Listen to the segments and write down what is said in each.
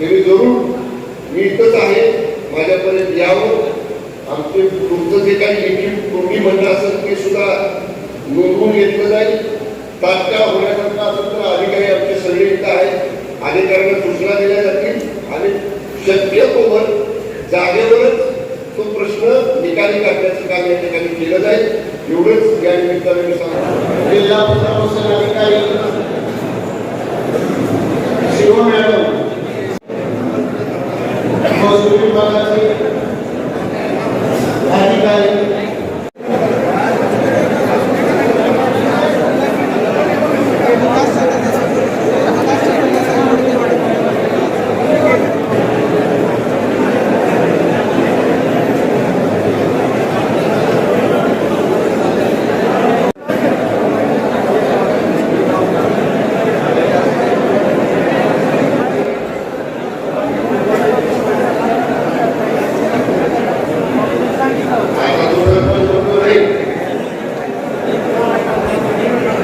ते जरूर मी इथंच आहे. माझ्यापर्यंत यावं. आमचे तुमचं जे काही लिखित तुम्ही म्हणणं असेल ते सुद्धा नोंदवून घेतलं जाईल. तात्काळ होण्याकरता असेल तर अधिकारी आमचे सगळे इथं आहेत. अधिकाऱ्यांना सूचना दिल्या जातील. आणि शक्यतोवर जागेवरच तो प्रश्न निकाली काढण्याचं काम या ठिकाणी केलं जाईल. एवढंच या निमित्ताने मी सांगतो. sobre para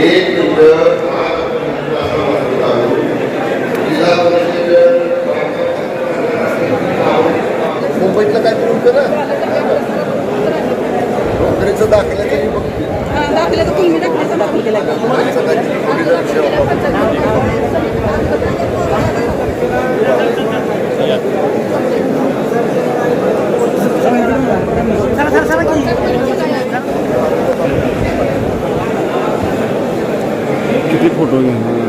एक मुंबईतलं काय करून करा नोकरीचं दाखल्याचं मी बघते दाखल्याचं तुम्ही दाखल्याचं दाखल केलं किती फोटो घेणार